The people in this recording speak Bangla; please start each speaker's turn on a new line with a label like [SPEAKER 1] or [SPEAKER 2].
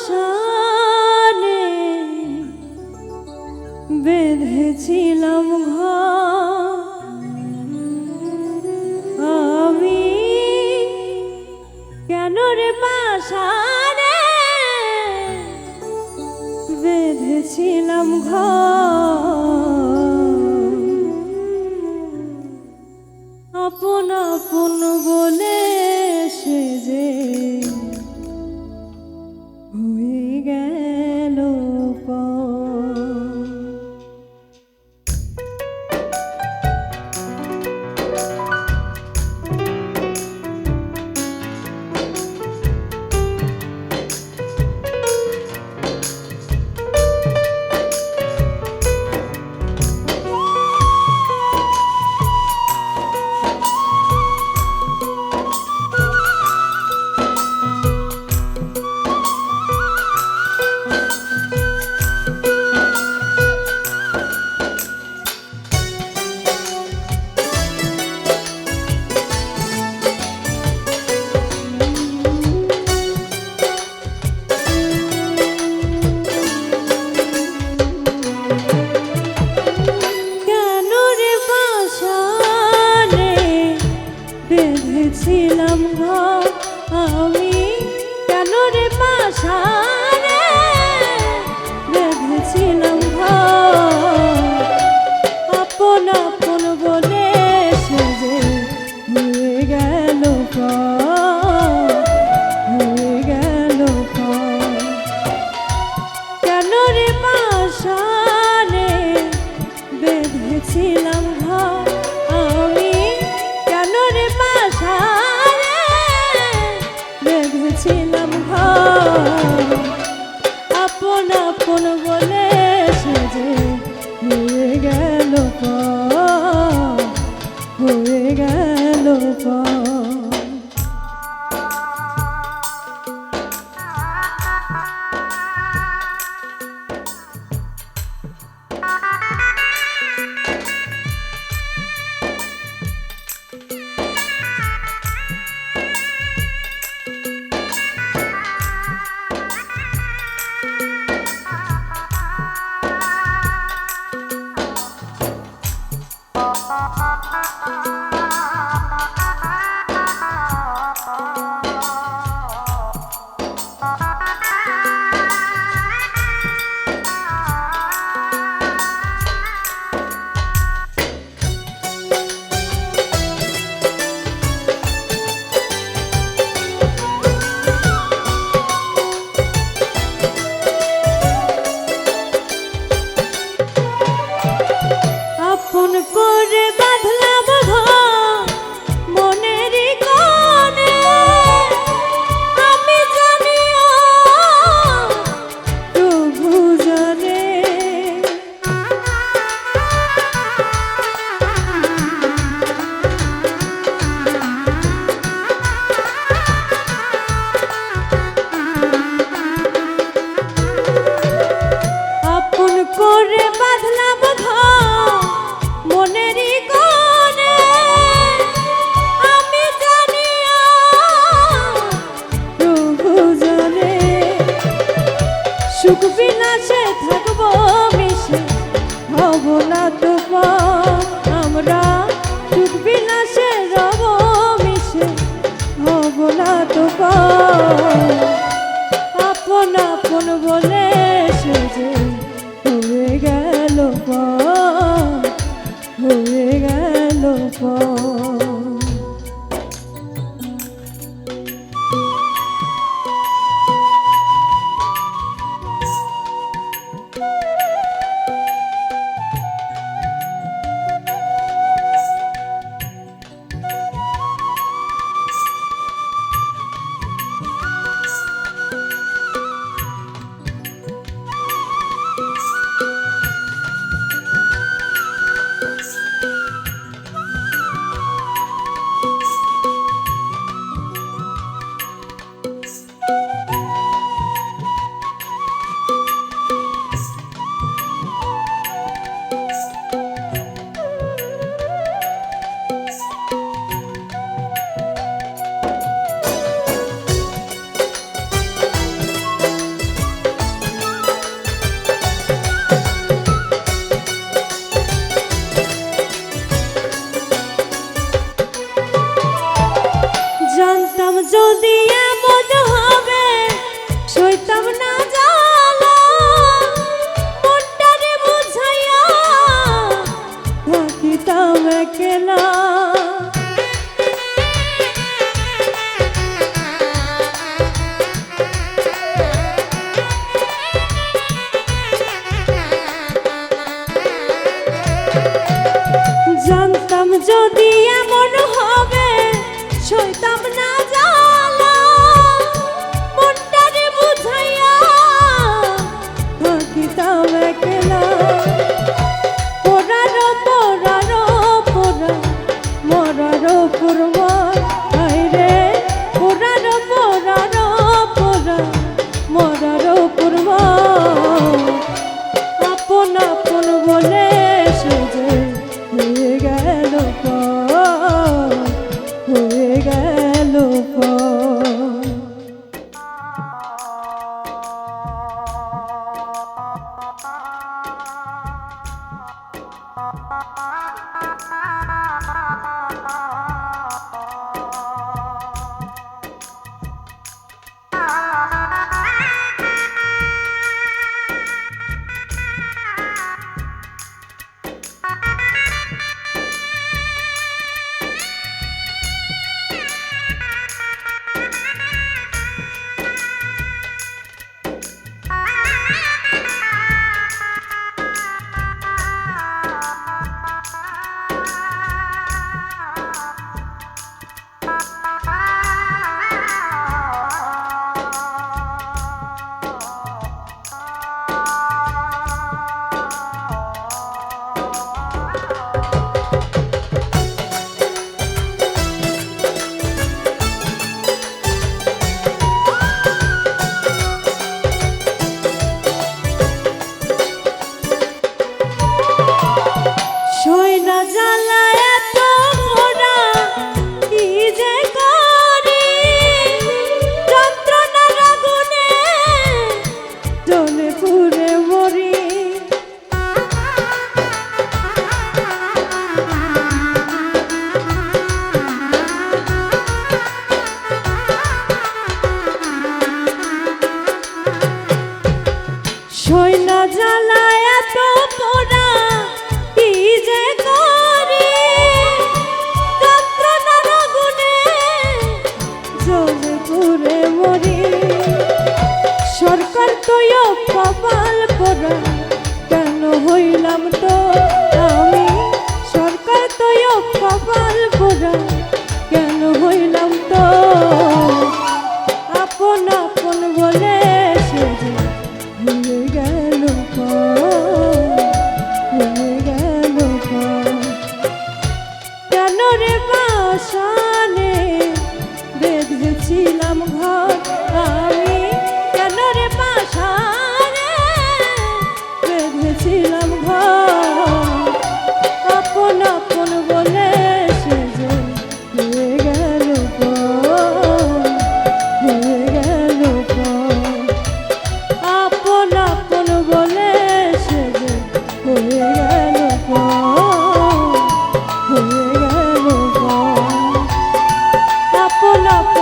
[SPEAKER 1] পাশানে বেঁধেছিলাম আমি কেন রে পাশানে বেঁধেছিলাম ঘর? ঘর আমি কেন রে পাশানে বেঁধেছিলাম ঘর আপন আপন বলে সেজে হয়ে গেল হয়ে গেল পর। সুখ বিনাশে থাকব মিশে। হব না আমরা সুখ বিনাশে রব মিশে। হব না আপন আপন বলে সেজে যদি এমন হবে সরকার তো কপাল করা। কেন হইলাম গোলাপ